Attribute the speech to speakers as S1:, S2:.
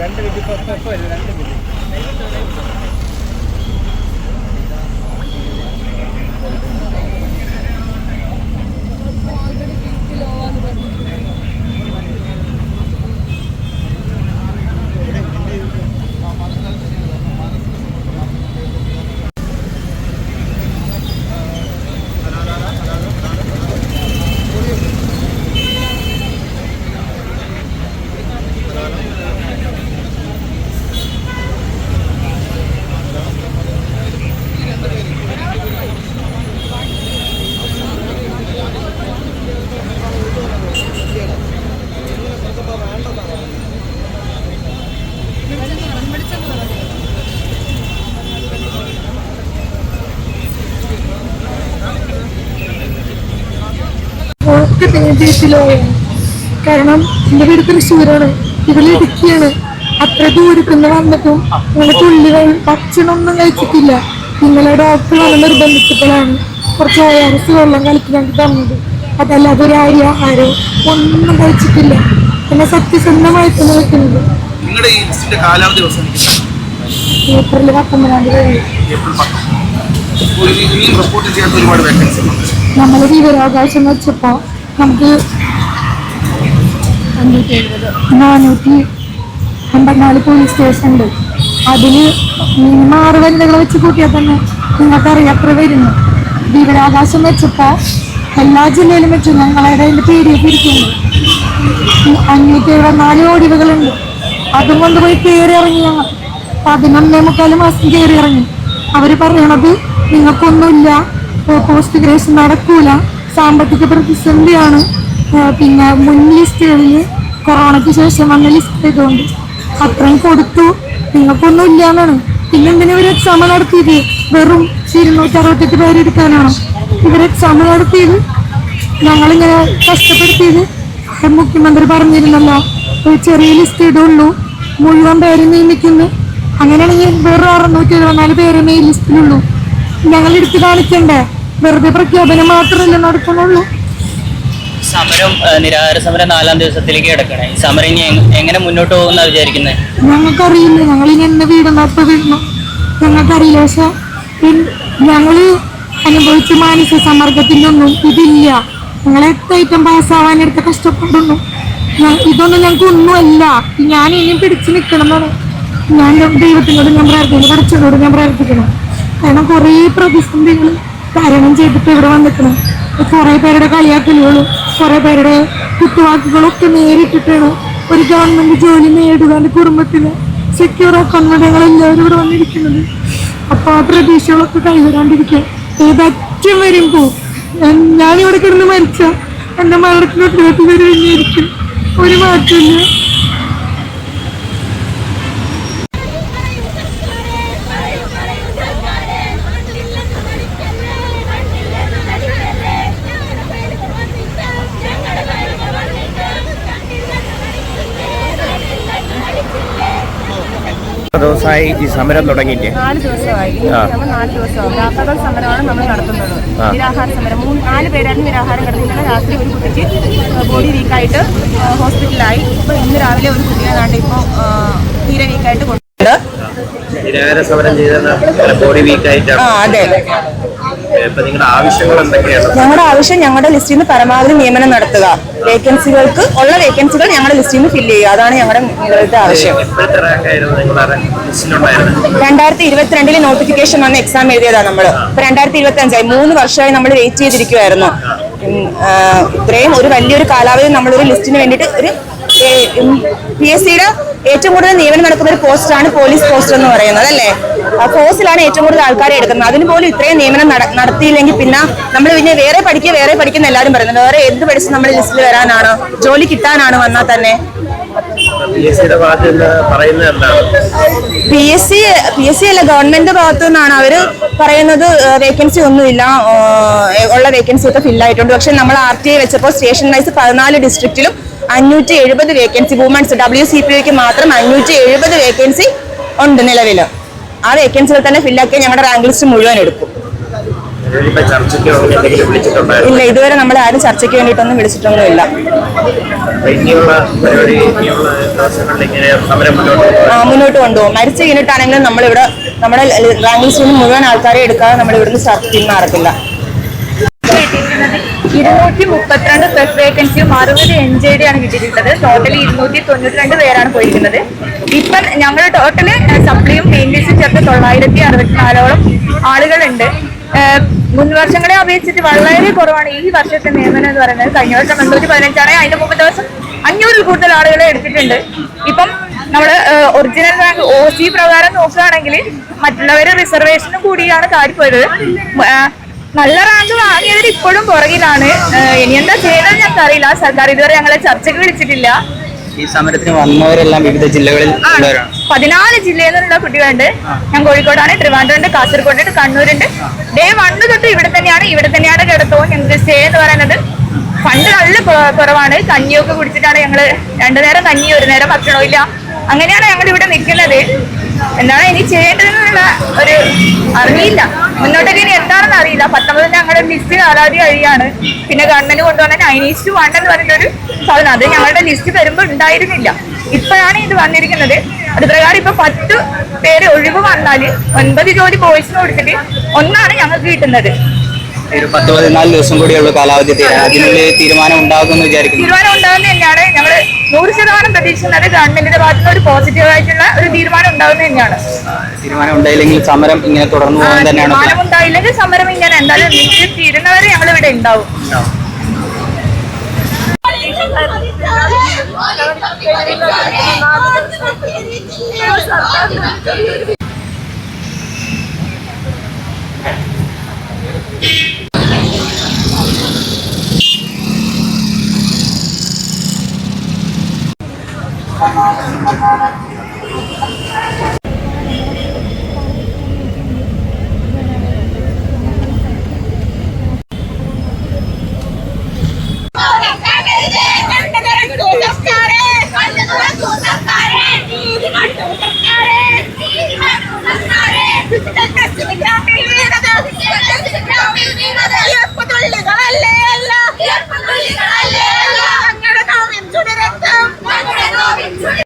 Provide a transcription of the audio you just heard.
S1: രണ്ട് ഇപ്പൊ വരും രണ്ട് മിനിറ്റ്.
S2: ഒക്കെ തേജസ്സിലോ കാരണം എന്റെ വീട് തൃശ്ശൂരാണ് ഇവിടെ ഇടുക്കിയാണ്. അത്ര ദൂരത്തുനിന്ന് വന്നിട്ടും ഇങ്ങനെ തുള്ളികൾ ഭക്ഷണമൊന്നും കഴിച്ചിട്ടില്ല. നിങ്ങളെ ഡോക്ടർ വന്ന് നിർബന്ധിച്ചപ്പോഴാണ് കുറച്ച് ഒ ആർ എസ് വെള്ളം കലക്കി ഞങ്ങൾക്ക് തന്നത്. അതല്ലാതെ ഒരു അരി ആഹാരവും ഒന്നും കഴിച്ചിട്ടില്ല. പിന്നെ സത്യസന്ധമായിട്ട് നിൽക്കുന്നത്
S3: നിങ്ങളുടെ ഈ ലിസ്റ്റിന്റെ കാലാവധി അവസാനിക്കുന്നത്
S2: ഏപ്രിൽ പത്തൊമ്പതാം തീയതി.
S3: ഏപ്രിൽ പത്തൊമ്പത് ഒരു ഇനിയും റിപ്പോർട്ട് ചെയ്യാത്ത ഒരുപാട് വേക്കൻസി
S2: നമ്മൾ വിവരാവകാശം വെച്ചപ്പോ നമുക്ക് നാനൂറ്റി അമ്പത്തിനാല് പോലീസ് സ്റ്റേഷൻ ഉണ്ട്. അതിന് മിനിമം ആറ് വനിതകൾ വെച്ച് കൂട്ടിയാൽ തന്നെ നിങ്ങൾക്കറിയാം എത്ര വരുന്നു. വിവരാവകാശം വെച്ചപ്പോ എല്ലാ ജില്ലയിലും വെച്ചു ഞങ്ങളുടെ അതിന്റെ പേര് ഇരിക്കുന്നു അഞ്ഞൂറ്റി എഴുപത്തിനാല് ഒടിവുകളുണ്ട് അതും കൊണ്ടുപോയി കയറി ഇറങ്ങി ഞങ്ങൾ പതിനൊന്നേ മുക്കാൽ മാസം കയറി ഇറങ്ങി. അവർ പറയണത് നിങ്ങൾക്കൊന്നുമില്ല. പോസ്റ്റ് ഗ്രേഷൻ നടക്കൂല. സാമ്പത്തിക പ്രതിസന്ധിയാണ്. പിന്നെ മുൻ ലിസ്റ്റുകളിൽ കൊറോണയ്ക്ക് ശേഷം വന്ന ലിസ്റ്റ് ചെയ്തുകൊണ്ട് അത്രയും കൊടുത്തു. നിങ്ങൾക്കൊന്നും ഇല്ല എന്നാണ് പിന്നെ എന്തിനാ ഇവർ എക്സാം നടത്തിയത്? വെറും ഇരുന്നൂറ്റി അറുപത്തെട്ട് പേര് എടുക്കാനാണോ? ഇവർ എക്സാം നടത്തിയത്? ഞങ്ങളിങ്ങനെ കഷ്ടപ്പെടുത്തിയത്. മുഖ്യമന്ത്രി പറഞ്ഞിരുന്നല്ലോ. ഒരു ചെറിയ ലിസ്റ്റ് ഇടുള്ളൂ. മുഴുവൻ പേര് നിയമിക്കുന്നു. അങ്ങനെയാണെങ്കിൽ വെറും അറുന്നൂറ്റി എഴുപത്തിനാല് പേരെ ഈ ലിസ്റ്റിലുള്ളൂ. ഞങ്ങൾ എടുത്ത് കാണിക്കണ്ടേ? വെറുതെ പ്രഖ്യാപനം മാത്രമല്ല നടക്കുന്നുള്ളൂ.
S4: സമരം നിരാഹാര സമരം നാലാം ദിവസത്തിലേക്ക് കിടക്കണേ. ഈ സമരം ഇനി എങ്ങനെ മുന്നോട്ട് പോകുന്ന വിചാരിക്കുന്നത്
S2: ഞങ്ങൾക്കറിയില്ല ഞങ്ങൾ ഇനി എന്ന വീട് എപ്പോ വീടണം ഞങ്ങൾക്കറിയില്ല പക്ഷെ ഞങ്ങൾ അനുഭവിച്ച മാനസിക സമ്മർദ്ദത്തിന്റെ ഒന്നും ഇതില്ല. ഞങ്ങൾ ഐറ്റം പാസ്സാവാൻ എടുത്ത കഷ്ടപ്പെടുന്നു. ഇതൊന്നും ഞങ്ങൾക്ക് ഒന്നുമല്ല ഞാൻ ഇനിയും പിടിച്ചു നിൽക്കണം എന്നാണ് ഞാൻ ദൈവത്തിനോട് ഞാൻ പ്രാർത്ഥിക്കുന്നു പഠിച്ചതോട് ഞാൻ പ്രാർത്ഥിക്കണം കാരണം കുറേ പ്രതിസന്ധികൾ തരണം ചെയ്തിട്ട് ഇവിടെ വന്നിക്കണം. കുറേ പേരുടെ കളിയാക്കലുകളും കുറേ പേരുടെ കുത്തുവാക്കുകളൊക്കെ നേരിട്ടിട്ടാണ് ഒരു ഗവൺമെന്റ് ജോലി നേടുക എന്റെ കുടുംബത്തിന് സെക്യൂർ ആക്കാൻ ഞങ്ങൾ എല്ലാവരും ഇവിടെ വന്നിരിക്കുന്നത്. അപ്പൊ ആ പ്രതീക്ഷകളൊക്കെ കൈവരാണ്ടിരിക്കുക ഏതറ്റം വരും ഞാൻ- ഞാനിവിടെ കിടന്ന് മരിച്ച എന്റെ മരണത്തിനൊക്കെ വരെ കഴിഞ്ഞിരിക്കും ഒരു മാറ്റമില്ല
S5: ദിവസമായി ഈ സമരം തുടങ്ങിയിട്ട്
S6: നാല് ദിവസമായി. നമ്മൾ നാല് ദിവസം രാപ്പകൽ സമരമാണ് നമ്മൾ നടത്തുന്നത്. നിരാഹാര സമരം. മൂന്ന് നാല് പേരായിരുന്നു നിരാഹാരം കിടക്കുന്നത് രാത്രി ഒരു കുട്ടിക്ക് ബോഡി വീക്കായിട്ട് ഹോസ്പിറ്റലായി ഇപ്പൊ ഇന്ന് രാവിലെ ഒരു കുട്ടിയെ ഇപ്പോൾ തീരെ വീക്കായിട്ട് കൊണ്ടുപോയത്
S5: നിരാഹാര സമരം ചെയ്ത ബോഡി വീക്കായിട്ട്
S6: ആ അതെ. ഞങ്ങളുടെ ആവശ്യം ഞങ്ങളുടെ ലിസ്റ്റിൽ നിന്ന് പരമാവധി നിയമനം നടത്തുക. വേക്കൻസികൾക്ക് ഉള്ള വേക്കൻസികൾ ഞങ്ങളുടെ ലിസ്റ്റിൽ നിന്ന് ഫില്ല് ചെയ്യുക. അതാണ് ഞങ്ങളുടെ ആവശ്യം. രണ്ടായിരത്തി ഇരുപത്തിരണ്ടിൽ നോട്ടിഫിക്കേഷൻ വന്ന് എക്സാം എഴുതിയതാണ് നമ്മൾ ഇപ്പൊ രണ്ടായിരത്തി ഇരുപത്തി അഞ്ചായി മൂന്ന് വർഷമായി നമ്മൾ വെയിറ്റ് ചെയ്തിരിക്കുവായിരുന്നു. ഇത്രയും ഒരു വലിയൊരു കാലാവധി നമ്മളൊരു ലിസ്റ്റിന് വേണ്ടിയിട്ട് ഒരു പി എസ് സിയുടെ ഏറ്റവും കൂടുതൽ നിയമനം നടക്കുന്ന ഒരു പോസ്റ്റാണ് പോലീസ് പോസ്റ്റ് എന്ന് പറയുന്നത് അല്ലേ? പോസ്റ്റിലാണ് ഏറ്റവും കൂടുതൽ ആൾക്കാരെ എടുക്കുന്നത്. അതിന് പോലും ഇത്രയും നിയമനം നട- നടത്തിയില്ലെങ്കിൽ പിന്നെ നമ്മൾ പിന്നെ വേറെ പഠിക്കുക വേറെ പഠിക്കുന്ന എല്ലാവരും പറയുന്നുണ്ട്. വേറെ എന്ത് പഠിച്ച് നമ്മൾ ലിസ്റ്റിൽ വരാനാണ്? ജോലി കിട്ടാനാണ് വന്നാൽ തന്നെ?
S5: പി എസ് പറയുന്നത്
S6: സി പി എസ് സി അല്ല ഗവൺമെന്റ് ഭാഗത്തു നിന്നാണ് അവർ പറയുന്നത് വേക്കൻസി ഒന്നുമില്ല ഉള്ള വേക്കൻസി ഒക്കെ ഫില്ലായിട്ടുണ്ട് ആയിട്ടുണ്ട്. പക്ഷെ നമ്മൾ ആർ ടി ഐ വെച്ചപ്പോൾ സ്റ്റേഷൻ വൈസ് പതിനാല് ഡിസ്ട്രിക്റ്റിലും അഞ്ഞൂറ്റി എഴുപത് vacancy women's W C P ക്ക് മാത്രം അഞ്ഞൂറ്റി എഴുപത് വേക്കൻസി ഉണ്ട് നിലവിൽ ആ വേക്കൻസികൾ തന്നെ ഫില്ലാക്കി ഞങ്ങളുടെ റാങ്ക് ലിസ്റ്റ് മുഴുവൻ എടുക്കും. ഇല്ല ഇതുവരെ നമ്മൾ ആരും ചർച്ചയ്ക്ക് വേണ്ടിയിട്ടൊന്നും വിളിച്ചിട്ടൊന്നുമില്ല.
S5: മുന്നോട്ട്
S6: ആ, മുന്നോട്ട് കൊണ്ടുപോകും. മരിച്ച കഴിഞ്ഞിട്ടാണെങ്കിലും നമ്മളിവിടെ നമ്മുടെ റാങ്ക് ലിസ്റ്റിൽ നിന്ന് മുഴുവൻ ആൾക്കാരെ എടുക്കാതെ നമ്മൾ ഇവിടുന്ന് പിന്മാറത്തില്ല
S7: ഇരുന്നൂറ്റി മുപ്പത്തിരണ്ട് ബസ് വേക്കൻസിയും അറുപത് എൻ ജെ ഡി ആണ് കിട്ടിയിട്ടുള്ളത്. ടോട്ടലി ഇരുന്നൂറ്റി തൊണ്ണൂറ്റി രണ്ട് പേരാണ് പോയിരിക്കുന്നത്. ഇപ്പം ഞങ്ങൾ ടോട്ടൽ സപ്ലിയും മെയിൻ ചേർത്ത് തൊള്ളായിരത്തി അറുപത്തിനാലോളം ആളുകളുണ്ട്. മുൻ വർഷങ്ങളെ അപേക്ഷിച്ച് വളരെ കുറവാണ് ഈ വർഷത്തെ നിയമനം എന്ന് പറയുന്നത്. കഴിഞ്ഞ വർഷം എണ്ണൂറ്റി പതിനഞ്ചാണ്. അതിന്റെ മുമ്പ് ദിവസം അഞ്ഞൂറിൽ കൂടുതൽ ആളുകളെ എടുത്തിട്ടുണ്ട്. ഇപ്പം നമ്മൾ ഒറിജിനൽ റാങ്ക് ഒ സി പ്രകാരം നോക്കുകയാണെങ്കിൽ മറ്റുള്ളവരെ റിസർവേഷനും കൂടിയാണ് കാര്യം നല്ല റാങ്ക് വാങ്ങിയവർ ഇപ്പോഴും പുറകിലാണ്. ഇനി എന്താ ചെയ്യുന്നത് ഞങ്ങൾക്ക് അറിയില്ല സർക്കാർ ഇതുവരെ ഞങ്ങളെ ചർച്ചയ്ക്ക് വിളിച്ചിട്ടില്ല.
S4: ഈ സമരത്തിന് വന്നവരെല്ലാം വിവിധ ജില്ലകളിൽ
S7: പതിനാല് ജില്ലയിൽ നിന്നുള്ള കുട്ടികളുണ്ട്. ഞാൻ കോഴിക്കോടാണ് ട്രിവാൻഡ്രമുണ്ട് കാസർഗോഡ് കണ്ണൂരുണ്ട്. ഡേ വണ്ണ് തൊട്ട് ഇവിടെ തന്നെയാണ് ഇവിടെ തന്നെയാണ് കിടത്തോ ഞങ്ങൾക്ക് സ്റ്റേ എന്ന് പറയുന്നത്? ഫണ്ട് നല്ല കുറവാണ്. കഞ്ഞിയൊക്കെ കുടിച്ചിട്ടാണ് ഞങ്ങൾ രണ്ടു നേരം കഞ്ഞി ഒരു നേരം ഭക്ഷണവും ഇല്ല. അങ്ങനെയാണ് ഞങ്ങൾ ഇവിടെ നിൽക്കുന്നത്. എന്താണ് ഇനി ചെയ്യേണ്ടതെന്നുള്ള ഒരു അറിയില്ല പത്തൊമ്പത് ഞങ്ങളുടെ ലിസ്റ്റ് കാലാവധി കഴിയാണ്. പിന്നെ ഗവൺമെന്റ് കൊണ്ടുവന്ന നൈനീസ്റ്റ് വൺ എന്ന് പറഞ്ഞൊരു സാധനം. അത് ഞങ്ങളുടെ ലിസ്റ്റ് വരുമ്പോൾ ഉണ്ടായിരുന്നില്ല. ഇപ്പോഴാണ് ഇത് വന്നിരിക്കുന്നത്. അത് പ്രകാരം ഇപ്പൊ പത്ത് പേര് ഒഴിവ് വന്നാൽ ഒൻപത് ജോലി ബോയ്സിന് കൊടുത്തിട്ട് ഒന്നാണ് ഞങ്ങൾക്ക് കിട്ടുന്നത്.
S4: ഒരു പത്ത് പതിനാല് ദിവസം കൂടിയുള്ള കാലാവധി അതിനുള്ളിൽ തീരുമാനം ഉണ്ടാകുമെന്ന് വിചാരിക്കുന്നു.
S7: തീരുമാനം ഉണ്ടാകുന്ന തന്നെയാണ്. ഞങ്ങൾ നൂറ് ശതമാനം പ്രതീക്ഷിക്കുന്നത് ഗവൺമെന്റിന്റെ ഭാഗത്തു നിന്ന് ഒരു പോസിറ്റീവ് ആയിട്ടുള്ള ഒരു തീരുമാനം ഉണ്ടാവുന്ന തന്നെയാണ്.
S4: തീരുമാനം ഉണ്ടായില്ലെങ്കിൽ സമരം ഇങ്ങനെ തുടർന്നു തന്നെയാണ്
S7: തീരുമാനം ഉണ്ടായില്ലെങ്കിൽ സമരം ഇങ്ങനെ എന്തായാലും നിശ്ചയം തീരുന്നവരെ ഞങ്ങൾ ഇവിടെ ഉണ്ടാവും cosa